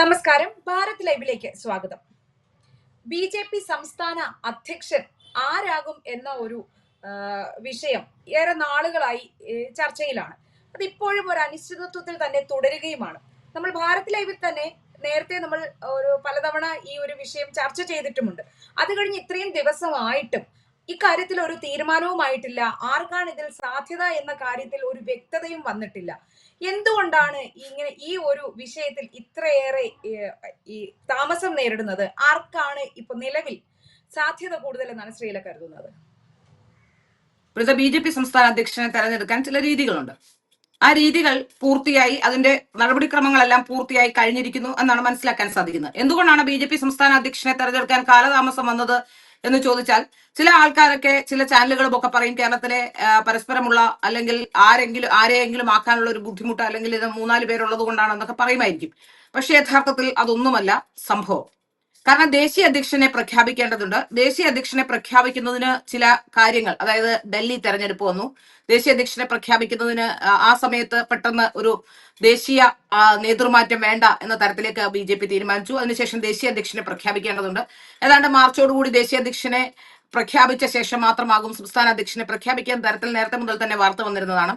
നമസ്കാരം. ഭാരത് ലൈവിലേക്ക് സ്വാഗതം. ബി ജെ പി സംസ്ഥാന അധ്യക്ഷൻ ആരാകും എന്ന ഒരു വിഷയം ഏറെ നാളുകളായി ചർച്ചയിലാണ്. അത് ഇപ്പോഴും ഒരു അനിശ്ചിതത്വത്തിൽ തന്നെ തുടരുകയുമാണ്. നമ്മൾ ഭാരത് ലൈവിൽ തന്നെ നേരത്തെ നമ്മൾ ഒരു പലതവണ ഈ ഒരു വിഷയം ചർച്ച ചെയ്തിട്ടുമുണ്ട്. അത് കഴിഞ്ഞ് ഇത്രയും ദിവസമായിട്ടും ഇക്കാര്യത്തിൽ ഒരു തീരുമാനവുമായിട്ടില്ല. ആർക്കാണ് ഇതിൽ സാധ്യത എന്ന കാര്യത്തിൽ ഒരു വ്യക്തതയും വന്നിട്ടില്ല. എന്തുകൊണ്ടാണ് ഇങ്ങനെ ഈ ഒരു വിഷയത്തിൽ ഇത്രയേറെ ഈ താമസം നേരിടുന്നത്? ആർക്കാണ് ഇപ്പൊ നിലവിൽ സാധ്യത കൂടുതൽ എന്നാണ് ശ്രീല കരുതുന്നത്? ഇപ്പോഴത്തെ ബി ജെ പി സംസ്ഥാന അധ്യക്ഷനെ തെരഞ്ഞെടുക്കാൻ ചില രീതികളുണ്ട്. ആ രീതികൾ പൂർത്തിയായി അതിന്റെ നടപടിക്രമങ്ങളെല്ലാം പൂർത്തിയായി കഴിഞ്ഞിരിക്കുന്നു എന്നാണ് മനസ്സിലാക്കാൻ സാധിക്കുന്നത്. എന്തുകൊണ്ടാണ് ബി ജെ പി സംസ്ഥാന അധ്യക്ഷനെ തെരഞ്ഞെടുക്കാൻ കാലതാമസം വന്നത്? എന്ന് ചോദിച്ചാൽ ചില ആൾക്കാരൊക്കെ ചില ചാനലുകളും ഒക്കെ പറയും കേരളത്തിലെ പരസ്പരമുള്ള അല്ലെങ്കിൽ ആരെങ്കിലും ആരെയെങ്കിലും ആക്കാനുള്ള ഒരു ബുദ്ധിമുട്ട് അല്ലെങ്കിൽ ഇത് മൂന്നാൽ പേരുള്ളത് കൊണ്ടാണെന്നൊക്കെ പറയുമായിരിക്കും. പക്ഷെ യഥാർത്ഥത്തിൽ അതൊന്നുമല്ല സംഭവം. കാരണം ദേശീയ അധ്യക്ഷനെ പ്രഖ്യാപിക്കേണ്ടതുണ്ട്. ദേശീയ അധ്യക്ഷനെ പ്രഖ്യാപിക്കുന്നതിന് ചില കാര്യങ്ങൾ അതായത് ഡൽഹി തെരഞ്ഞെടുപ്പ് വന്നു. ദേശീയ അധ്യക്ഷനെ പ്രഖ്യാപിക്കുന്നതിന് ആ സമയത്ത് പെട്ടെന്ന് ഒരു ദേശീയ നേതൃമാറ്റം വേണ്ട എന്ന തരത്തിലേക്ക് ബി ജെ പി തീരുമാനിച്ചു. അതിനുശേഷം ദേശീയ അധ്യക്ഷനെ പ്രഖ്യാപിക്കേണ്ടതുണ്ട്. ഏതാണ്ട് മാർച്ചോടുകൂടി ദേശീയ അധ്യക്ഷനെ പ്രഖ്യാപിച്ച ശേഷം മാത്രമാകും സംസ്ഥാന അധ്യക്ഷനെ പ്രഖ്യാപിക്കാൻ തരത്തിൽ നേരത്തെ മുതൽ തന്നെ വാർത്ത വന്നിരുന്നതാണ്.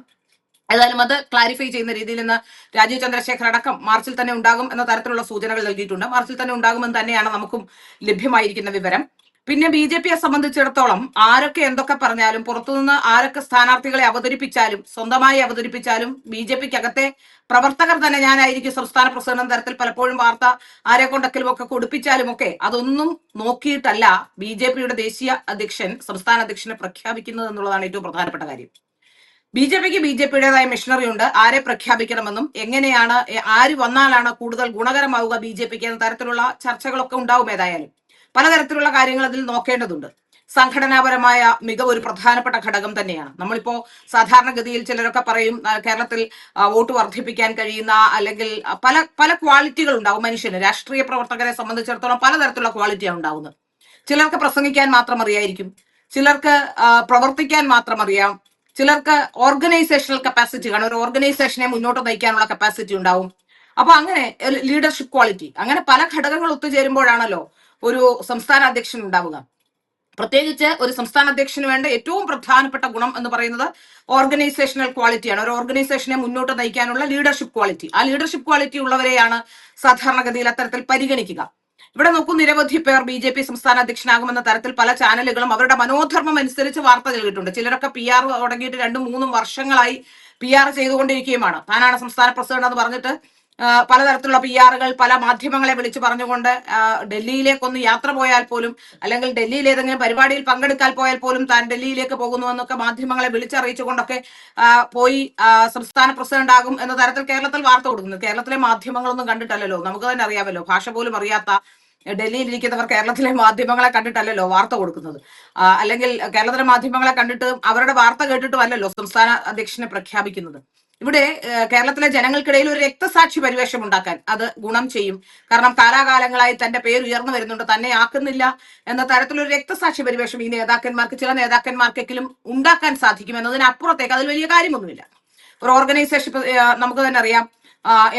ഏതായാലും അത് ക്ലാരിഫൈ ചെയ്യുന്ന രീതിയിൽ ഇന്ന് രാജീവ് ചന്ദ്രശേഖർ അടക്കം മാർച്ചിൽ തന്നെ ഉണ്ടാകും എന്ന തരത്തിലുള്ള സൂചനകൾ നൽകിയിട്ടുണ്ട്. മാർച്ചിൽ തന്നെ ഉണ്ടാകുമെന്ന് തന്നെയാണ് നമുക്കും ലഭ്യമായിരിക്കുന്ന വിവരം. പിന്നെ ബി ജെ പിയെ സംബന്ധിച്ചിടത്തോളം ആരൊക്കെ എന്തൊക്കെ പറഞ്ഞാലും പുറത്തുനിന്ന് ആരൊക്കെ സ്ഥാനാർത്ഥികളെ അവതരിപ്പിച്ചാലും സ്വന്തമായി അവതരിപ്പിച്ചാലും ബി ജെ പിക്ക് അകത്തെ പ്രവർത്തകർ തന്നെ ഞാനായിരിക്കും സംസ്ഥാന പ്രസിഡന്റ് തരത്തിൽ പലപ്പോഴും വാർത്ത ആരെ കൊണ്ടെങ്കിലും ഒക്കെ കൊടുപ്പിച്ചാലും ഒക്കെ അതൊന്നും നോക്കിയിട്ടല്ല ബി ജെ പിയുടെ ദേശീയ അധ്യക്ഷൻ സംസ്ഥാന അധ്യക്ഷനെ പ്രഖ്യാപിക്കുന്നത് എന്നുള്ളതാണ് ഏറ്റവും പ്രധാനപ്പെട്ട കാര്യം. ബി ജെ പിക്ക് ബി ജെ പിയുടേതായ മെഷീനറി ഉണ്ട് ആരെ പ്രഖ്യാപിക്കണമെന്നും എങ്ങനെയാണ് ആര് വന്നാലാണ് കൂടുതൽ ഗുണകരമാവുക ബി ജെ പിക്ക് എന്ന തരത്തിലുള്ള ചർച്ചകളൊക്കെ ഉണ്ടാവും ഏതായാലും. പലതരത്തിലുള്ള കാര്യങ്ങൾ അതിൽ നോക്കേണ്ടതുണ്ട്. സംഘടനാപരമായ മികവ് ഒരു പ്രധാനപ്പെട്ട ഘടകം തന്നെയാണ്. നമ്മളിപ്പോ സാധാരണഗതിയിൽ ചിലരൊക്കെ പറയും കേരളത്തിൽ വോട്ട് വർദ്ധിപ്പിക്കാൻ കഴിയുന്ന അല്ലെങ്കിൽ പല പല ക്വാളിറ്റികൾ ഉണ്ടാവും മനുഷ്യന്. രാഷ്ട്രീയ പ്രവർത്തകരെ സംബന്ധിച്ചിടത്തോളം പലതരത്തിലുള്ള ക്വാളിറ്റിയാണ് ഉണ്ടാവുന്നത്. ചിലർക്ക് പ്രസംഗിക്കാൻ മാത്രം അറിയായിരിക്കും. ചിലർക്ക് പ്രവർത്തിക്കാൻ മാത്രം അറിയാം. ചിലർക്ക് ഓർഗനൈസേഷണൽ കപ്പാസിറ്റി കാണും. ഒരു ഓർഗനൈസേഷനെ മുന്നോട്ട് നയിക്കാനുള്ള കപ്പാസിറ്റി ഉണ്ടാവും. അപ്പൊ അങ്ങനെ ലീഡർഷിപ്പ് ക്വാളിറ്റി അങ്ങനെ പല ഘടകങ്ങൾ ഒത്തുചേരുമ്പോഴാണല്ലോ ഒരു സംസ്ഥാന അധ്യക്ഷൻ ഉണ്ടാവുക. പ്രത്യേകിച്ച് ഒരു സംസ്ഥാന അധ്യക്ഷന് വേണ്ട ഏറ്റവും പ്രധാനപ്പെട്ട ഗുണം എന്ന് പറയുന്നത് ഓർഗനൈസേഷണൽ ക്വാളിറ്റിയാണ് ഒരു ഓർഗനൈസേഷനെ മുന്നോട്ട് നയിക്കാനുള്ള ലീഡർഷിപ്പ് ക്വാളിറ്റി ആ ലീഡർഷിപ്പ് ക്വാളിറ്റി ഉള്ളവരെയാണ് സാധാരണഗതിയിൽ അത്തരത്തിൽ പരിഗണിക്കുക. ഇവിടെ നോക്കൂ നിരവധി പേർ ബി ജെ പി സംസ്ഥാന അധ്യക്ഷനാകുമെന്ന തരത്തിൽ പല ചാനലുകളും അവരുടെ മനോധർമ്മം അനുസരിച്ച് വാർത്ത നൽകിയിട്ടുണ്ട്. ചിലരൊക്കെ പി ആർ തുടങ്ങിയിട്ട് രണ്ടും മൂന്നും വർഷങ്ങളായി പി ആർ ചെയ്തുകൊണ്ടിരിക്കുകയുമാണ്. താനാണ് സംസ്ഥാന പ്രസിഡന്റ് എന്ന് പറഞ്ഞിട്ട് പലതരത്തിലുള്ള പി ആറുകൾ പല മാധ്യമങ്ങളെ വിളിച്ചു പറഞ്ഞുകൊണ്ട് ഡൽഹിയിലേക്ക് ഡൽഹിയിലേക്കൊന്ന് യാത്ര പോയാൽ പോലും അല്ലെങ്കിൽ ഡൽഹിയിൽ ഏതെങ്കിലും പരിപാടിയിൽ പങ്കെടുക്കാൻ പോയാൽ പോലും താൻ ഡൽഹിയിലേക്ക് പോകുന്നു എന്നൊക്കെ മാധ്യമങ്ങളെ വിളിച്ചറിയിച്ചുകൊണ്ടൊക്കെ പോയി സംസ്ഥാന പ്രസിഡന്റ് ആകും എന്ന തരത്തിൽ കേരളത്തിൽ വാർത്ത കൊടുക്കുന്നു. കേരളത്തിലെ മാധ്യമങ്ങളൊന്നും കണ്ടിട്ടല്ലല്ലോ. നമുക്ക് തന്നെ അറിയാമല്ലോ. ഭാഷ പോലും അറിയാത്ത ഡൽഹിയിൽ ഇരിക്കുന്നവർ കേരളത്തിലെ മാധ്യമങ്ങളെ കണ്ടിട്ടല്ലല്ലോ വാർത്ത കൊടുക്കുന്നത്. അല്ലെങ്കിൽ കേരളത്തിലെ മാധ്യമങ്ങളെ കണ്ടിട്ട് അവരുടെ വാർത്ത കേട്ടിട്ടും അല്ലല്ലോ സംസ്ഥാന അധ്യക്ഷനെ പ്രഖ്യാപിക്കുന്നത്. ഇവിടെ കേരളത്തിലെ ജനങ്ങൾക്കിടയിൽ ഒരു രക്തസാക്ഷി പരിവേഷം ഉണ്ടാക്കാൻ അത് ഗുണം ചെയ്യും. കാരണം കാലാകാലങ്ങളായി തന്റെ പേര് ഉയർന്നു വരുന്നുണ്ട് തന്നെ ആക്കുന്നില്ല എന്ന തരത്തിലൊരു രക്തസാക്ഷി പരിവേഷം ഈ നേതാക്കന്മാർക്ക് ചില നേതാക്കന്മാർക്കെങ്കിലും ഉണ്ടാക്കാൻ സാധിക്കും എന്നതിനപ്പുറത്തേക്ക് അതിൽ വലിയ കാര്യമൊന്നുമില്ല. ഒരു ഓർഗനൈസേഷൻ നമുക്ക് തന്നെ അറിയാം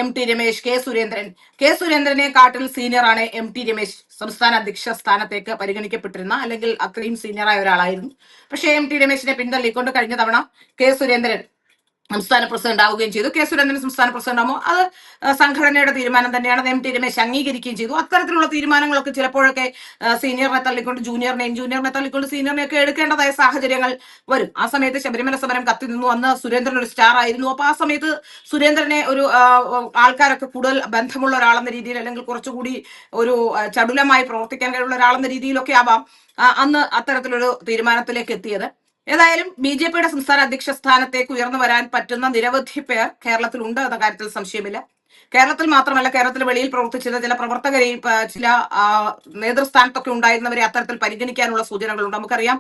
M T Ramesh K Surendran. K സുരേന്ദ്രനെ കാട്ടിൽ സീനിയറാണ് എം ടി രമേശ്. സംസ്ഥാന അധ്യക്ഷ സ്ഥാനത്തേക്ക് പരിഗണിക്കപ്പെട്ടിരുന്ന അല്ലെങ്കിൽ അത്രയും സീനിയറായ ഒരാളായിരുന്നു. പക്ഷേ എം ടി രമേശിനെ പിന്തള്ളിക്കൊണ്ട് കഴിഞ്ഞ തവണ കെ സുരേന്ദ്രൻ സംസ്ഥാന പ്രസിഡന്റ് ആവുകയും ചെയ്തു. കെ സുരേന്ദ്രൻ സംസ്ഥാന പ്രസിഡന്റ് അത് സംഘടനയുടെ തീരുമാനം തന്നെയാണ്. എം ടി രമേശ് അംഗീകരിക്കുകയും ചെയ്തു. അത്തരത്തിലുള്ള തീരുമാനങ്ങളൊക്കെ ചിലപ്പോഴൊക്കെ സീനിയറിനെ തള്ളിക്കൊണ്ട് ജൂനിയറിനെയും ജൂനിയറിനെ തള്ളിക്കൊണ്ട് സീനിയറിനെ ഒക്കെ എടുക്കേണ്ടതായ സാഹചര്യങ്ങൾ വരും. ആ സമയത്ത് ശബരിമല സമരം കത്തി നിന്നു. അന്ന് സുരേന്ദ്രൻ ഒരു സ്റ്റാർ ആയിരുന്നു. അപ്പൊ ആ സമയത്ത് സുരേന്ദ്രനെ ഒരു ആൾക്കാരൊക്കെ കൂടുതൽ ബന്ധമുള്ള ഒരാളെന്ന രീതിയിൽ അല്ലെങ്കിൽ കുറച്ചുകൂടി ഒരു ചടുലമായി പ്രവർത്തിക്കാൻ കഴിവുള്ള ഒരാളെന്ന രീതിയിലൊക്കെ ആവാം അന്ന് അത്തരത്തിലൊരു തീരുമാനത്തിലേക്ക് എത്തിയത്. ഏതായാലും ബി ജെ പിയുടെ സംസ്ഥാന അധ്യക്ഷ സ്ഥാനത്തേക്ക് ഉയർന്നു വരാൻ പറ്റുന്ന നിരവധി പേർ കേരളത്തിൽ ഉണ്ട് എന്ന കാര്യത്തിൽ സംശയമില്ല. കേരളത്തിൽ മാത്രമല്ല കേരളത്തിന് വെളിയിൽ പ്രവർത്തിച്ചിരുന്ന ചില പ്രവർത്തകരെയും ചില നേതൃസ്ഥാനത്തൊക്കെ ഉണ്ടായിരുന്നവരെ അത്തരത്തിൽ പരിഗണിക്കാനുള്ള സൂചനകളുണ്ട്. നമുക്കറിയാം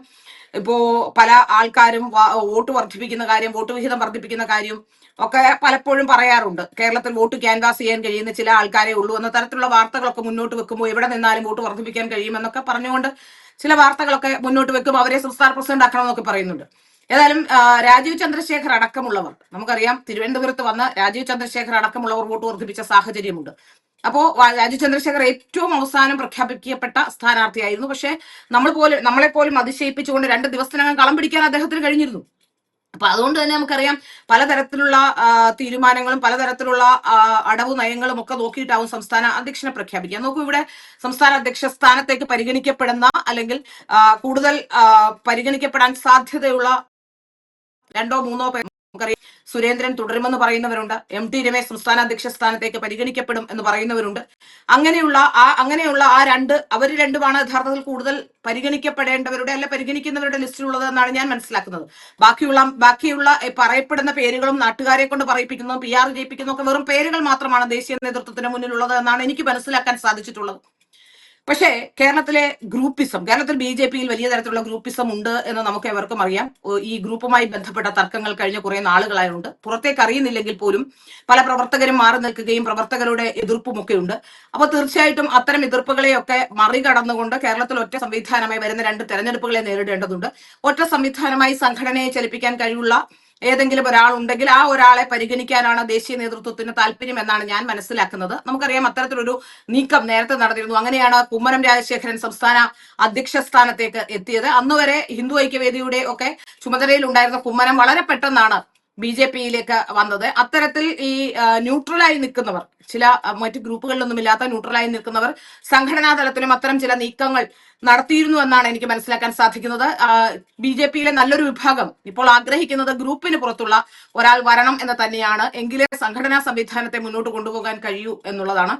ഇപ്പോ പല ആൾക്കാരും വോട്ട് വർദ്ധിപ്പിക്കുന്ന കാര്യം വോട്ട് വിഹിതം വർദ്ധിപ്പിക്കുന്ന കാര്യം ഒക്കെ പലപ്പോഴും പറയാറുണ്ട്. കേരളത്തിൽ വോട്ട് ക്യാൻവാസ് ചെയ്യാൻ കഴിയുന്ന ചില ആൾക്കാരെ ഉള്ളൂ എന്ന തരത്തിലുള്ള വാർത്തകളൊക്കെ മുന്നോട്ട് വെക്കുമ്പോൾ എവിടെ നിന്നാലും വോട്ട് വർദ്ധിപ്പിക്കാൻ കഴിയുമെന്നൊക്കെ പറഞ്ഞുകൊണ്ട് ചില വാർത്തകളൊക്കെ മുന്നോട്ട് വെക്കും അവരെ സംസ്ഥാന പ്രസിഡന്റ് ആക്കണമെന്നൊക്കെ പറയുന്നുണ്ട്. ഏതായാലും രാജീവ് ചന്ദ്രശേഖർ അടക്കമുള്ളവർ നമുക്കറിയാം തിരുവനന്തപുരത്ത് വന്ന് രാജീവ് ചന്ദ്രശേഖർ അടക്കമുള്ളവർ വോട്ട് വർദ്ധിപ്പിച്ച സാഹചര്യമുണ്ട്. അപ്പോ രാജീവ് ചന്ദ്രശേഖർ ഏറ്റവും അവസാനം പ്രഖ്യാപിക്കപ്പെട്ട സ്ഥാനാർത്ഥിയായിരുന്നു. പക്ഷെ നമ്മൾ പോലും നമ്മളെ പോലും അതിശയിപ്പിച്ചുകൊണ്ട് രണ്ട് ദിവസത്തിനകം കളം പിടിക്കാൻ അദ്ദേഹത്തിന് കഴിഞ്ഞിരുന്നു. അപ്പൊ അതുകൊണ്ട് തന്നെ നമുക്കറിയാം പലതരത്തിലുള്ള തീരുമാനങ്ങളും പലതരത്തിലുള്ള അടവ് നയങ്ങളും ഒക്കെ നോക്കിയിട്ടാവും സംസ്ഥാന അധ്യക്ഷനെ പ്രഖ്യാപിക്കുക. നോക്കൂ ഇവിടെ സംസ്ഥാന അധ്യക്ഷ സ്ഥാനത്തേക്ക് പരിഗണിക്കപ്പെടുന്ന അല്ലെങ്കിൽ കൂടുതൽ പരിഗണിക്കപ്പെടാൻ സാധ്യതയുള്ള രണ്ടോ മൂന്നോ പേർ നമുക്കറിയാം സുരേന്ദ്രൻ തുടരുമെന്ന് പറയുന്നവരുണ്ട്. എം ടി രമേശ് സംസ്ഥാന അധ്യക്ഷ സ്ഥാനത്തേക്ക് പരിഗണിക്കപ്പെടും എന്ന് പറയുന്നവരുണ്ട്. അങ്ങനെയുള്ള ആ അങ്ങനെയുള്ള ആ രണ്ട് അവർ രണ്ടുമാണ് യഥാർത്ഥത്തിൽ കൂടുതൽ പരിഗണിക്കപ്പെടേണ്ടവരുടെ അല്ല പരിഗണിക്കുന്നവരുടെ ലിസ്റ്റിലുള്ളത് എന്നാണ് ഞാൻ മനസ്സിലാക്കുന്നത്. ബാക്കിയുള്ള ബാക്കിയുള്ള പറയപ്പെടുന്ന പേരുകളും നാട്ടുകാരെ കൊണ്ട് പറയിപ്പിക്കുന്നതും പി ആർ ജയിപ്പിക്കുന്നതും ഒക്കെ വെറും പേരുകൾ മാത്രമാണ് ദേശീയ നേതൃത്വത്തിന് മുന്നിലുള്ളത് എന്നാണ് എനിക്ക് മനസ്സിലാക്കാൻ സാധിച്ചിട്ടുള്ളത്. പക്ഷേ കേരളത്തിലെ ഗ്രൂപ്പിസം കേരളത്തിൽ ബി ജെ പിയിൽ വലിയ തരത്തിലുള്ള ഗ്രൂപ്പിസം ഉണ്ട് എന്ന് നമുക്ക് എവർക്കും അറിയാം. ഈ ഗ്രൂപ്പുമായി ബന്ധപ്പെട്ട തർക്കങ്ങൾ കഴിഞ്ഞ കുറെ നാളുകളായുണ്ട് പുറത്തേക്ക് അറിയുന്നില്ലെങ്കിൽ പോലും പല പ്രവർത്തകരും മാറി നിൽക്കുകയും പ്രവർത്തകരുടെ എതിർപ്പുമൊക്കെ ഉണ്ട്. അപ്പൊ തീർച്ചയായിട്ടും അത്തരം എതിർപ്പുകളെയൊക്കെ മറികടന്നുകൊണ്ട് കേരളത്തിൽ ഒറ്റ സംവിധാനമായി വരുന്ന രണ്ട് തെരഞ്ഞെടുപ്പുകളെ നേരിടേണ്ടതുണ്ട്. ഒറ്റ സംവിധാനമായി സംഘടനയെ ചലിപ്പിക്കാൻ കഴിവുള്ള ഏതെങ്കിലും ഒരാൾ ഉണ്ടെങ്കിൽ ആ ഒരാളെ പരിഗണിക്കാനാണ് ദേശീയ നേതൃത്വത്തിന് താല്പര്യം എന്നാണ് ഞാൻ മനസ്സിലാക്കുന്നത്. നമുക്കറിയാം അത്തരത്തിലൊരു നീക്കം നേരത്തെ നടന്നിരുന്നു. അങ്ങനെയാണ് കുമ്മനം രാജശേഖരൻ സംസ്ഥാന അധ്യക്ഷ സ്ഥാനത്തേക്ക് എത്തിയത്. അന്നുവരെ ഹിന്ദു ഐക്യവേദിയുടെ ഒക്കെ ചുമതലയിൽ ഉണ്ടായിരുന്ന കുമ്മനം വളരെ പെട്ടെന്നാണ് ബി ജെ പിയിലേക്ക് വന്നത്. അത്തരത്തിൽ ഈ ന്യൂട്രലായി നിൽക്കുന്നവർ ചില മറ്റു ഗ്രൂപ്പുകളിലൊന്നും ഇല്ലാത്ത ന്യൂട്രലായി നിൽക്കുന്നവർ സംഘടനാ തലത്തിലും അത്തരം ചില നീക്കങ്ങൾ നടത്തിയിരുന്നു എന്നാണ് എനിക്ക് മനസ്സിലാക്കാൻ സാധിക്കുന്നത്. ബി ജെ പിയിലെ നല്ലൊരു വിഭാഗം ഇപ്പോൾ ആഗ്രഹിക്കുന്നത് ഗ്രൂപ്പിന് പുറത്തുള്ള ഒരാൾ വരണം എന്ന് തന്നെയാണ്. എങ്കിലേ സംഘടനാ സംവിധാനത്തെ മുന്നോട്ട് കൊണ്ടുപോകാൻ കഴിയൂ എന്നുള്ളതാണ്.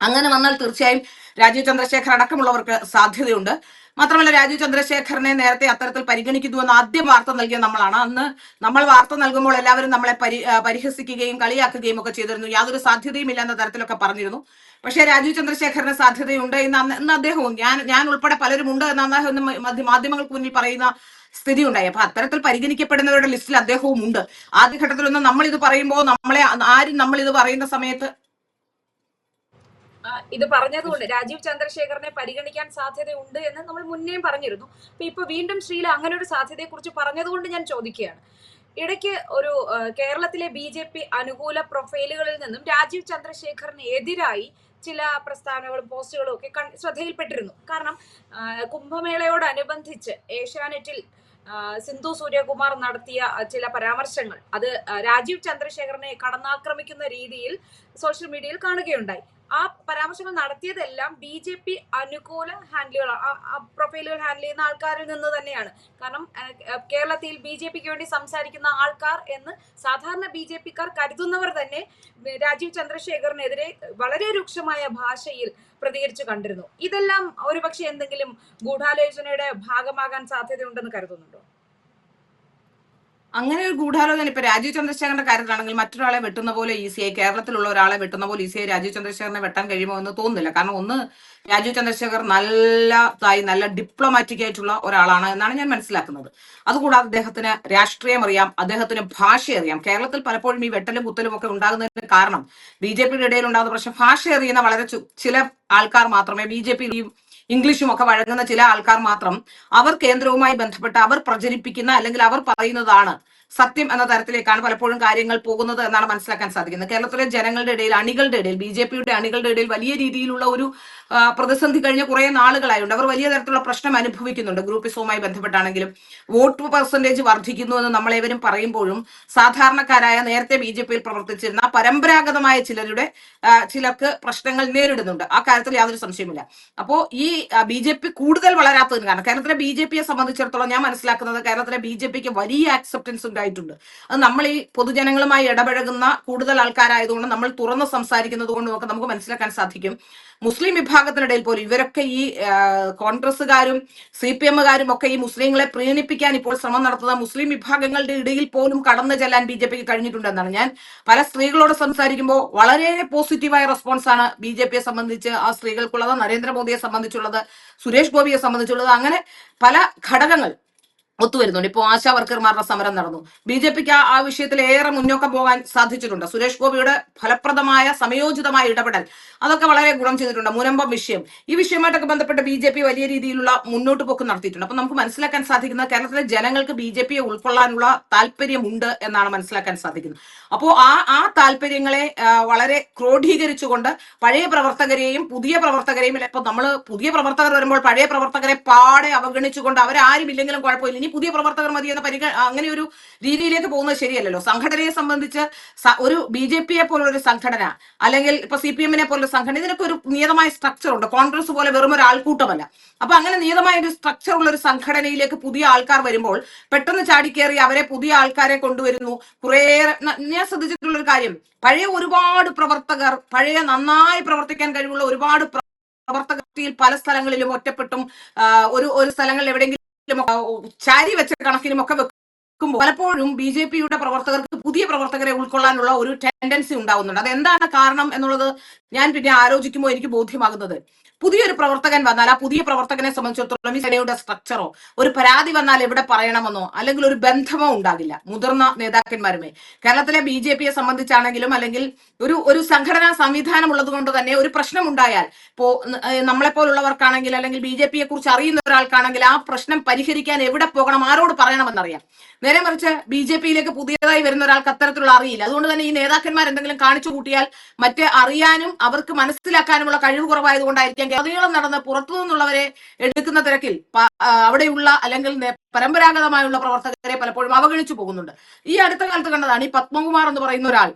അങ്ങനെ വന്നാൽ തീർച്ചയായും രാജീവ് ചന്ദ്രശേഖർ അടക്കമുള്ളവർക്ക് സാധ്യതയുണ്ട്. മാത്രമല്ല രാജീവ് ചന്ദ്രശേഖരനെ നേരത്തെ അത്തരത്തിൽ പരിഗണിക്കുന്നുവെന്ന് ആദ്യം വാർത്ത നൽകിയ നമ്മളാണ്. അന്ന് നമ്മൾ വാർത്ത നൽകുമ്പോൾ എല്ലാവരും നമ്മളെ പരി പരിഹസിക്കുകയും കളിയാക്കുകയും ഒക്കെ ചെയ്തിരുന്നു. യാതൊരു സാധ്യതയും ഇല്ലാന്ന തരത്തിലൊക്കെ പറഞ്ഞിരുന്നു. പക്ഷേ രാജീവ് ചന്ദ്രശേഖരന് സാധ്യതയുണ്ട് എന്ന് അന്ന് അദ്ദേഹവും ഞാൻ ഞാൻ ഉൾപ്പെടെ പലരും ഉണ്ട് എന്ന് അദ്ദേഹം മാധ്യമങ്ങൾക്ക് മുന്നിൽ പറയുന്ന സ്ഥിതി ഉണ്ടായി അപ്പൊ അത്തരത്തിൽ പരിഗണിക്കപ്പെടുന്നവരുടെ ലിസ്റ്റിൽ അദ്ദേഹവും ഉണ്ട് ആദ്യഘട്ടത്തിലൊന്നും നമ്മൾ ഇത് പറയുമ്പോൾ നമ്മളെ ആരും നമ്മൾ ഇത് പറയുന്ന സമയത്ത് ഇത് പറഞ്ഞതുകൊണ്ട് രാജീവ് ചന്ദ്രശേഖരനെ പരിഗണിക്കാൻ സാധ്യതയുണ്ട് എന്ന് നമ്മൾ മുന്നേയും പറഞ്ഞിരുന്നു. അപ്പൊ ഇപ്പൊ വീണ്ടും ശ്രീല അങ്ങനെ ഒരു സാധ്യതയെ കുറിച്ച് പറഞ്ഞതുകൊണ്ട് ഞാൻ ചോദിക്കുകയാണ്. ഇടയ്ക്ക് ഒരു കേരളത്തിലെ ബി ജെ പി അനുകൂല പ്രൊഫൈലുകളിൽ നിന്നും രാജീവ് ചന്ദ്രശേഖറിന് എതിരായി ചില പ്രസ്താവനകളും പോസ്റ്റുകളും ഒക്കെ ശ്രദ്ധയിൽപ്പെട്ടിരുന്നു. കാരണം കുംഭമേളയോടനുബന്ധിച്ച് ഏഷ്യാനെറ്റിൽ സിന്ധു സൂര്യകുമാർ നടത്തിയ ചില പരാമർശങ്ങൾ അത് രാജീവ് ചന്ദ്രശേഖരനെ കടന്നാക്രമിക്കുന്ന രീതിയിൽ സോഷ്യൽ മീഡിയയിൽ കാണുകയുണ്ടായി. ആ പരാമർശങ്ങൾ നടത്തിയതെല്ലാം ബി ജെ പി അനുകൂല ഹാൻഡിലുകൾ പ്രൊഫൈലുകൾ ഹാൻഡിൽ ചെയ്യുന്ന ആൾക്കാരിൽ നിന്ന് തന്നെയാണ്. കാരണം കേരളത്തിൽ ബി ജെ പിക്ക് വേണ്ടി സംസാരിക്കുന്ന ആൾക്കാർ എന്ന് സാധാരണ ബി ജെ പിക്കാർ കരുതുന്നവർ തന്നെ രാജീവ് ചന്ദ്രശേഖറിനെതിരെ വളരെ രൂക്ഷമായ ഭാഷയിൽ പ്രതികരിച്ചു കണ്ടിരുന്നു. ഇതെല്ലാം ഒരുപക്ഷെ എന്തെങ്കിലും ഗൂഢാലോചനയുടെ ഭാഗമാകാൻ സാധ്യതയുണ്ടെന്ന് കരുതുന്നുണ്ടോ? അങ്ങനെ ഒരു ഗൂഢാലോചന ഇപ്പൊ രാജീവ് ചന്ദ്രശേഖരന്റെ കാര്യത്തിലാണെങ്കിൽ മറ്റൊരാളെ വെട്ടുന്ന പോലെ ഈസിയായി കേരളത്തിലുള്ള ഒരാളെ വെട്ടുന്ന പോലെ ഈസിയായി രാജീവ് ചന്ദ്രശേഖരനെ വെട്ടാൻ കഴിയുമോ എന്ന് തോന്നുന്നില്ല. കാരണം ഒന്ന് രാജീവ് ചന്ദ്രശേഖർ നല്ലതായി നല്ല ഡിപ്ലോമാറ്റിക് ആയിട്ടുള്ള ഒരാളാണ് എന്നാണ് ഞാൻ മനസ്സിലാക്കുന്നത്. അതുകൂടാതെ അദ്ദേഹത്തിന് രാഷ്ട്രീയം അറിയാം അദ്ദേഹത്തിന് ഭാഷ അറിയാം. കേരളത്തിൽ പലപ്പോഴും ഈ വെട്ടലും കുത്തലും ഒക്കെ ഉണ്ടാകുന്നതിന് കാരണം ബി ജെ പിയുടെ ഇടയിൽ ഉണ്ടാകുന്ന പ്രശ്നം ഭാഷ അറിയുന്ന വളരെ ചില ആൾക്കാർ മാത്രമേ ബി ജെ പിയും ഇംഗ്ലീഷും ഒക്കെ വഴങ്ങുന്ന ചില ആൾക്കാർ മാത്രം അവർ കേന്ദ്രവുമായി ബന്ധപ്പെട്ട് അവർ പ്രചരിപ്പിക്കുന്ന അല്ലെങ്കിൽ അവർ പറയുന്നതാണ്. സത്യം എന്ന തരത്തിലേക്കാണ് പലപ്പോഴും കാര്യങ്ങൾ പോകുന്നത് എന്നാണ് മനസ്സിലാക്കാൻ സാധിക്കുന്നത്. കേരളത്തിലെ ജനങ്ങളുടെ ഇടയിൽ അണികളുടെ ഇടയിൽ ബി ജെ പിയുടെ അണികളുടെ ഇടയിൽ വലിയ രീതിയിലുള്ള ഒരു പ്രതിസന്ധി കഴിഞ്ഞ കുറെ നാളുകളായുണ്ട്. അവർ വലിയ തരത്തിലുള്ള പ്രശ്നം അനുഭവിക്കുന്നുണ്ട്. ഗ്രൂപ്പിസവുമായി ബന്ധപ്പെട്ടാണെങ്കിലും വോട്ട് പെർസെന്റേജ് വർദ്ധിക്കുന്നു എന്ന് നമ്മളേവരും പറയുമ്പോഴും സാധാരണക്കാരായ നേരത്തെ ബി ജെ പിയിൽ പ്രവർത്തിച്ചിരുന്ന പരമ്പരാഗതമായ ചിലരുടെ ചിലർക്ക് പ്രശ്നങ്ങൾ നേരിടുന്നുണ്ട്. ആ കാര്യത്തിൽ യാതൊരു സംശയമില്ല അപ്പോൾ ഈ ബി ജെ പി കൂടുതൽ വളരാത്തതിന് കാരണം കേരളത്തിലെ ബി ജെ പിയെ സംബന്ധിച്ചിടത്തോളം ഞാൻ മനസ്സിലാക്കുന്നത് കേരളത്തിലെ ബി ജെ പിക്ക് വലിയ ആക്സെപ്റ്റൻസ് ഉണ്ടായിട്ടുണ്ട്. അത് നമ്മൾ ഈ പൊതുജനങ്ങളുമായി ഇടപഴകുന്ന കൂടുതൽ ആൾക്കാരായതുകൊണ്ട് നമ്മൾ തുറന്ന് സംസാരിക്കുന്നത് കൊണ്ടും ഒക്കെ നമുക്ക് മനസ്സിലാക്കാൻ സാധിക്കും. മുസ്ലിം വിഭാഗത്തിനിടയിൽ പോലും ഇവരൊക്കെ ഈ കോൺഗ്രസ്സുകാരും സി പി എമ്മുകാരും ഒക്കെ ഈ മുസ്ലിങ്ങളെ പ്രീണിപ്പിക്കാൻ ഇപ്പോൾ ശ്രമം നടത്തുന്ന മുസ്ലിം വിഭാഗങ്ങളുടെ ഇടയിൽ പോലും കടന്നു ചെല്ലാൻ ബി ജെ പിക്ക് കഴിഞ്ഞിട്ടുണ്ടെന്നാണ് ഞാൻ പല സ്ത്രീകളോട് സംസാരിക്കുമ്പോൾ വളരെ പോസിറ്റീവായ റെസ്പോൺസ് ആണ് ബി ജെ പിയെ സംബന്ധിച്ച് ആ സ്ത്രീകൾക്കുള്ളത് നരേന്ദ്രമോദിയെ സംബന്ധിച്ചുള്ളത് സുരേഷ് ഗോപിയെ സംബന്ധിച്ചുള്ളത്. അങ്ങനെ പല ഘടകങ്ങൾ ഒത്തുവരുന്നുണ്ട്. ഇപ്പോൾ ആശാ വർക്കർമാരുടെ സമരം നടന്നു. ബി ജെ പിക്ക് ആ വിഷയത്തിൽ ഏറെ മുന്നോക്കം പോകാൻ സാധിച്ചിട്ടുണ്ട്. സുരേഷ് ഗോപിയുടെ ഫലപ്രദമായ സമയോചിതമായ ഇടപെടൽ അതൊക്കെ വളരെ ഗുണം ചെയ്തിട്ടുണ്ട്. മുനമ്പം വിഷയം. ഈ വിഷയമായിട്ടൊക്കെ ബന്ധപ്പെട്ട് ബി ജെ പി വലിയ രീതിയിലുള്ള മുന്നോട്ട് പോക്ക് നടത്തിയിട്ടുണ്ട്. അപ്പൊ നമുക്ക് മനസ്സിലാക്കാൻ സാധിക്കുന്നത് കേരളത്തിലെ ജനങ്ങൾക്ക് ബി ജെ പിയെ ഉൾക്കൊള്ളാനുള്ള താല്പര്യമുണ്ട് എന്നാണ് മനസ്സിലാക്കാൻ സാധിക്കുന്നത്. അപ്പോൾ ആ ആ താല്പര്യങ്ങളെ വളരെ ക്രോഡീകരിച്ചുകൊണ്ട് പഴയ പ്രവർത്തകരെയും പുതിയ പ്രവർത്തകരെയും ഇപ്പൊ നമ്മൾ പുതിയ പ്രവർത്തകർ വരുമ്പോൾ പഴയ പ്രവർത്തകരെ പാടെ അവഗണിച്ചുകൊണ്ട് അവരാരും ഇല്ലെങ്കിലും കുഴപ്പമില്ല. ഇനി പുതിയ പ്രവർത്തകർ മതി എന്ന പരിഗ അങ്ങനെ ഒരു രീതിയിലേക്ക് പോകുന്നത് ശരിയല്ലല്ലോ. സംഘടനയെ സംബന്ധിച്ച് ഒരു ബി ജെ പിയെ പോലുള്ള ഒരു സംഘടന അല്ലെങ്കിൽ ഇപ്പൊ സി പി എമ്മിനെ പോലുള്ള സംഘടന ഇതിനൊക്കെ ഒരു നിയതമായ സ്ട്രക്ചർ ഉണ്ട്. കോൺഗ്രസ് പോലെ വെറും ഒരു ആൾക്കൂട്ടമല്ല. അപ്പൊ അങ്ങനെ നിയതമായ ഒരു സ്ട്രക്ചർ ഉള്ള ഒരു സംഘടനയിലേക്ക് പുതിയ ആൾക്കാർ വരുമ്പോൾ പെട്ടെന്ന് ചാടിക്കേറി അവരെ പുതിയ ആൾക്കാരെ കൊണ്ടുവരുന്നു. കുറേ ഞാൻ ശ്രദ്ധിച്ചിട്ടുള്ള ഒരു കാര്യം. പഴയ ഒരുപാട് പ്രവർത്തകർ പഴയ നന്നായി പ്രവർത്തിക്കാൻ കഴിവുള്ള ഒരുപാട് പ്ര- പല സ്ഥലങ്ങളിലും ഒറ്റപ്പെട്ടും ഒരു ഒരു സ്ഥലങ്ങളിൽ എവിടെയെങ്കിലും ചാരി വെച്ച കണക്കിനും ഒക്കെ വെക്കുമ്പോൾ പലപ്പോഴും ബി ജെ പിയുടെ പ്രവർത്തകർക്ക് പുതിയ പ്രവർത്തകരെ ഉൾക്കൊള്ളാനുള്ള ഒരു ടെൻഡൻസി ഉണ്ടാവുന്നുണ്ട്. അത് എന്താണ് കാരണം എന്നുള്ളത് ഞാൻ പിന്നെ ആലോചിക്കുമ്പോൾ എനിക്ക് ബോധ്യമാകുന്നത്. പുതിയൊരു പ്രവർത്തകൻ വന്നാൽ ആ പുതിയ പ്രവർത്തകനെ സംബന്ധിച്ചിടത്തോളം ഈ സേനയുടെ സ്ട്രക്ചറോ ഒരു പരാതി വന്നാൽ എവിടെ പറയണമെന്നോ അല്ലെങ്കിൽ ഒരു ബന്ധമോ ഉണ്ടാകില്ല. മുതിർന്ന നേതാക്കന്മാരുമേ. കേരളത്തിലെ ബി ജെ പിയെ സംബന്ധിച്ചാണെങ്കിലും അല്ലെങ്കിൽ ഒരു ഒരു സംഘടനാ സംവിധാനം ഉള്ളത് കൊണ്ട് തന്നെ ഒരു പ്രശ്നം ഉണ്ടായാൽ ഇപ്പോ നമ്മളെ പോലുള്ളവർക്കാണെങ്കിൽ അല്ലെങ്കിൽ ബി ജെ പിയെ കുറിച്ച് അറിയുന്ന ഒരാൾക്കാണെങ്കിൽ ആ പ്രശ്നം പരിഹരിക്കാൻ എവിടെ പോകണം? ആരോട് പറയണമെന്നറിയാം. നേരെ മറിച്ച് ബി ജെ പിയിലേക്ക് പുതിയതായി വരുന്ന ഒരാൾക്ക് അത്തരത്തിലുള്ള അറിയില്ല. അതുകൊണ്ട് തന്നെ ഈ നേതാക്കന്മാർ എന്തെങ്കിലും കാണിച്ചു കൂട്ടിയാൽ മറ്റ് അറിയാനും അവർക്ക് മനസ്സിലാക്കാനുമുള്ള കഴിവ് കുറവായതുകൊണ്ടായിരിക്കാം കേരളം. നടന്ന് പുറത്തു നിന്നുള്ളവരെ എടുക്കുന്ന തിരക്കിൽ അവിടെയുള്ള അല്ലെങ്കിൽ പരമ്പരാഗതമായുള്ള പ്രവർത്തകരെ പലപ്പോഴും അവഗണിച്ചു പോകുന്നുണ്ട്. ഈ അടുത്ത കാലത്ത് കണ്ടതാണ് ഈ പത്മകുമാർ എന്ന് പറയുന്ന ഒരാൾ.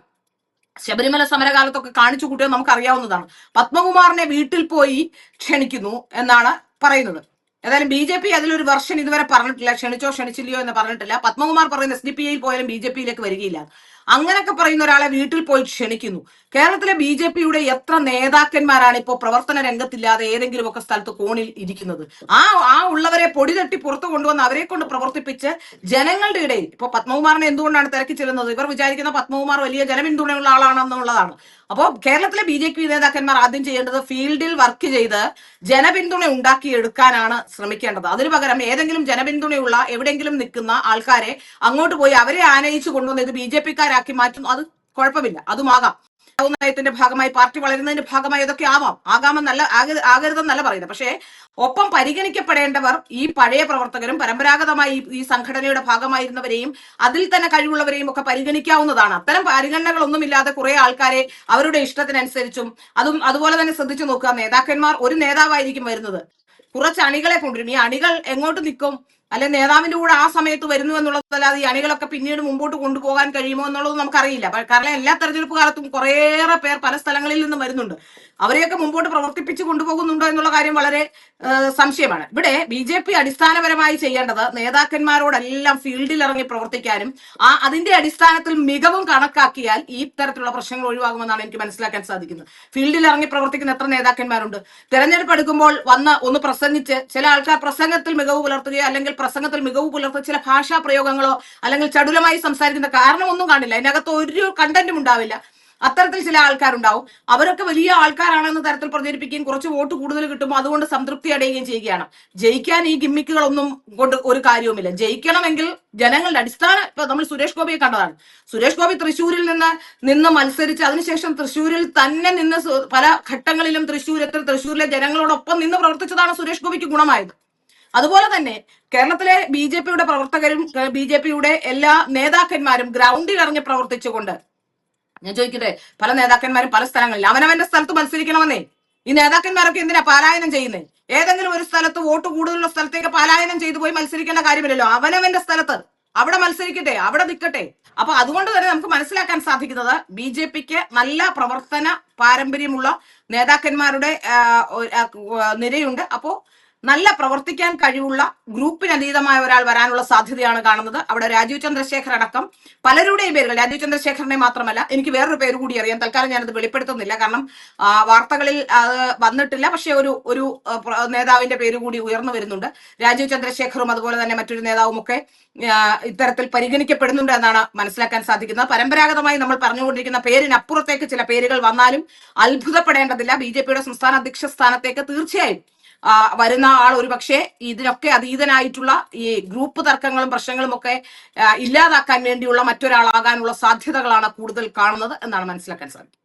ശബരിമല സമരകാലത്തൊക്കെ കാണിച്ചു കൂട്ടിയത് നമുക്ക് അറിയാവുന്നതാണ് പത്മകുമാറിനെ വീട്ടിൽ പോയി ക്ഷണിക്കുന്നു എന്നാണ് പറയുന്നത്. ഏതായാലും ബി ജെ പി അതിലൊരു വെർഷൻ ഇതുവരെ പറഞ്ഞിട്ടില്ല ക്ഷണിച്ചോ ക്ഷണിച്ചില്ലയോ എന്ന് പറഞ്ഞിട്ടില്ല. പത്മകുമാർ പറയുന്ന എസ് ഡി പി ഐയിൽ പോയാലും ബി ജെ പിയിലേക്ക് വരികയില്ല. അങ്ങനെയൊക്കെ പറയുന്ന ഒരാളെ വീട്ടിൽ പോയി ക്ഷണിക്കുന്നു. കേരളത്തിലെ ബി ജെ പിയുടെ എത്ര നേതാക്കന്മാരാണ് ഇപ്പോൾ പ്രവർത്തന രംഗത്തില്ലാതെ ഏതെങ്കിലും ഒക്കെ സ്ഥലത്ത് കോണിൽ ഇരിക്കുന്നത്? ആ ആ ഉള്ളവരെ പൊടി തട്ടി പുറത്തു കൊണ്ടുവന്ന് അവരെ കൊണ്ട് പ്രവർത്തിപ്പിച്ച് ജനങ്ങളുടെ ഇടയിൽ ഇപ്പൊ പത്മകുമാറിനെ എന്തുകൊണ്ടാണ് തിരക്കി ചെല്ലുന്നത്? ഇവർ വിചാരിക്കുന്ന പത്മകുമാർ വലിയ ജനപിന്തുണയുള്ള ആളാണെന്നുള്ളതാണ്. അപ്പോൾ കേരളത്തിലെ ബി ജെ പി നേതാക്കന്മാർ ആദ്യം ചെയ്യേണ്ടത് ഫീൽഡിൽ വർക്ക് ചെയ്ത് ജനപിന്തുണ ഉണ്ടാക്കിയെടുക്കാനാണ് ശ്രമിക്കേണ്ടത്. അതിനു പകരം ഏതെങ്കിലും ജനപിന്തുണയുള്ള എവിടെയെങ്കിലും നിൽക്കുന്ന ആൾക്കാരെ അങ്ങോട്ട് പോയി അവരെ ആനയിച്ചു കൊണ്ടുവന്ന് ഇത് ബി ജെ പിക്കാരാക്കി മാറ്റുന്നു. അത് കുഴപ്പമില്ല. അതുമാകാം. നയത്തിന്റെ ഭാഗമായി പാർട്ടി വളരുന്നതിന്റെ ഭാഗമായി ഇതൊക്കെ ആവാം. ആകാമെന്നല്ല ആക- ആകരുതെന്നല്ല പറയുന്നത്. പക്ഷേ ഒപ്പം പരിഗണിക്കപ്പെടേണ്ടവർ ഈ പഴയ പ്രവർത്തകരും പരമ്പരാഗതമായി ഈ സംഘടനയുടെ ഭാഗമായിരുന്നവരെയും അതിൽ തന്നെ കഴിവുള്ളവരെയും ഒക്കെ പരിഗണിക്കാവുന്നതാണ്. അത്തരം പരിഗണനകളൊന്നുമില്ലാതെ കുറെ ആൾക്കാരെ അവരുടെ ഇഷ്ടത്തിനനുസരിച്ചും അതും അതുപോലെ തന്നെ ശ്രദ്ധിച്ചു നോക്കുക. നേതാക്കന്മാർ ഒരു നേതാവായിരിക്കും വരുന്നത്. കുറച്ച് അണികളെ കൊണ്ടുവരും. ഈ അണികൾ എങ്ങോട്ട് നിൽക്കും? അല്ലെ നേതാവിന്റെ കൂടെ ആ സമയത്ത് വരുന്നു എന്നുള്ളതല്ലാതെ ഈ അണികളൊക്കെ പിന്നീട് മുമ്പോട്ട് കൊണ്ടുപോകാൻ കഴിയുമോ എന്നുള്ളത് നമുക്കറിയില്ല. കാരണം എല്ലാ തെരഞ്ഞെടുപ്പ് കാലത്തും കുറേയേറെ പേർ പല സ്ഥലങ്ങളിൽ നിന്നും വരുന്നുണ്ട്. അവരെയൊക്കെ മുമ്പോട്ട് പ്രവർത്തിപ്പിച്ചു കൊണ്ടുപോകുന്നുണ്ടോ എന്നുള്ള കാര്യം വളരെ സംശയമാണ്. ഇവിടെ ബി ജെ പി അടിസ്ഥാനപരമായി ചെയ്യേണ്ടത് നേതാക്കന്മാരോടെല്ലാം ഫീൽഡിൽ ഇറങ്ങി പ്രവർത്തിക്കാനും ആ അതിന്റെ അടിസ്ഥാനത്തിൽ മികവും കണക്കാക്കിയാൽ ഈ തരത്തിലുള്ള പ്രശ്നങ്ങൾ ഒഴിവാകുമെന്നാണ് എനിക്ക് മനസ്സിലാക്കാൻ സാധിക്കുന്നത്. ഫീൽഡിൽ ഇറങ്ങി പ്രവർത്തിക്കുന്ന എത്ര നേതാക്കന്മാരുണ്ട്? തെരഞ്ഞെടുപ്പ് എടുക്കുമ്പോൾ വന്ന് ഒന്ന് പ്രസംഗിച്ച് ചില ആൾക്കാർ പ്രസംഗത്തിൽ മികവ് പുലർത്തുകയോ അല്ലെങ്കിൽ പ്രസംഗത്തിൽ മികവ് പുലർത്തുക ചില ഭാഷാ പ്രയോഗങ്ങളോ അല്ലെങ്കിൽ ചടുലമായി സംസാരിക്കുന്ന കാരണമൊന്നും കാണില്ല. അതിനകത്ത് ഒരു കണ്ടന്റും ഉണ്ടാവില്ല. അത്തരത്തിൽ ചില ആൾക്കാരുണ്ടാവും. അവരൊക്കെ വലിയ ആൾക്കാരാണെന്ന തരത്തിൽ പ്രചരിപ്പിക്കുകയും കുറച്ച് വോട്ട് കൂടുതൽ കിട്ടുമ്പോൾ അതുകൊണ്ട് സംതൃപ്തി അടയുകയും ചെയ്യുകയാണ്. ജയിക്കാൻ ഈ ഗിമ്മിക്കുകളൊന്നും കൊണ്ട് ഒരു കാര്യവുമില്ല. ജയിക്കണമെങ്കിൽ ജനങ്ങളുടെ അടിസ്ഥാന ഇപ്പൊ നമ്മൾ സുരേഷ് ഗോപിയെ കണ്ടതാണ്. സുരേഷ് ഗോപി തൃശ്ശൂരിൽ നിന്ന് നിന്ന് മത്സരിച്ച് അതിനുശേഷം തൃശ്ശൂരിൽ തന്നെ നിന്ന് പല ഘട്ടങ്ങളിലും തൃശ്ശൂർ എത്ര തൃശ്ശൂരിലെ ജനങ്ങളോടൊപ്പം നിന്ന് പ്രവർത്തിച്ചതാണ് സുരേഷ് ഗോപിക്ക് ഗുണമായത്. അതുപോലെ തന്നെ കേരളത്തിലെ ബി ജെ പിയുടെ പ്രവർത്തകരും ബി ജെ പിയുടെ എല്ലാ നേതാക്കന്മാരും ഗ്രൗണ്ടിൽ ഇറങ്ങി പ്രവർത്തിച്ചുകൊണ്ട് ഞാൻ ചോദിക്കട്ടെ പല നേതാക്കന്മാരും പല സ്ഥലങ്ങളിൽ അവനവന്റെ സ്ഥലത്ത് മത്സരിക്കണമെന്നേ? ഈ നേതാക്കന്മാരൊക്കെ എന്തിനാ പാലായനം ചെയ്യുന്നേ? ഏതെങ്കിലും ഒരു സ്ഥലത്ത് വോട്ട് കൂടുതലുള്ള സ്ഥലത്തേക്ക് പാലായനം ചെയ്തു പോയി മത്സരിക്കേണ്ട കാര്യമില്ലല്ലോ. അവനവന്റെ സ്ഥലത്ത്. അവിടെ മത്സരിക്കട്ടെ അവിടെ നിൽക്കട്ടെ. അപ്പൊ അതുകൊണ്ട് തന്നെ നമുക്ക് മനസ്സിലാക്കാൻ സാധിക്കുന്നത് ബി ജെ പിക്ക് നല്ല പ്രവർത്തന പാരമ്പര്യമുള്ള നേതാക്കന്മാരുടെ നിരയുണ്ട്. അപ്പോ നല്ല പ്രവർത്തിക്കാൻ കഴിവുള്ള ഗ്രൂപ്പിന് അതീതമായ ഒരാൾ വരാനുള്ള സാധ്യതയാണ് കാണുന്നത്. അവിടെ രാജീവ് ചന്ദ്രശേഖർ അടക്കം പലരുടെയും പേരുകൾ രാജീവ് ചന്ദ്രശേഖരനെ മാത്രമല്ല എനിക്ക് വേറൊരു പേര് കൂടി അറിയാം. തൽക്കാലം ഞാനത് വെളിപ്പെടുത്തുന്നില്ല. കാരണം വാർത്തകളിൽ അത് വന്നിട്ടില്ല. പക്ഷെ ഒരു ഒരു നേതാവിന്റെ പേര് കൂടി ഉയർന്നു വരുന്നുണ്ട്. രാജീവ് ചന്ദ്രശേഖറും അതുപോലെ തന്നെ മറ്റൊരു നേതാവും ഒക്കെ ഇത്തരത്തിൽ പരിഗണിക്കപ്പെടുന്നുണ്ട് എന്നാണ് മനസ്സിലാക്കാൻ സാധിക്കുന്നത്. പരമ്പരാഗതമായി നമ്മൾ പറഞ്ഞുകൊണ്ടിരിക്കുന്ന പേരിനപ്പുറത്തേക്ക് ചില പേരുകൾ വന്നാലും അത്ഭുതപ്പെടേണ്ടതില്ല. ബി ജെ പിയുടെ സംസ്ഥാന അധ്യക്ഷ സ്ഥാനത്തേക്ക് തീർച്ചയായും വരുന്ന ആൾ ഒരു പക്ഷേ ഇതിനൊക്കെ അതീതനായിട്ടുള്ള ഈ ഗ്രൂപ്പ് തർക്കങ്ങളും പ്രശ്നങ്ങളും ഒക്കെ ഇല്ലാതാക്കാൻ വേണ്ടിയുള്ള മറ്റൊരാളാകാനുള്ള സാധ്യതകളാണ് കൂടുതൽ കാണുന്നത് എന്നാണ് മനസ്സിലാക്കാൻ സാധിക്കുന്നത്.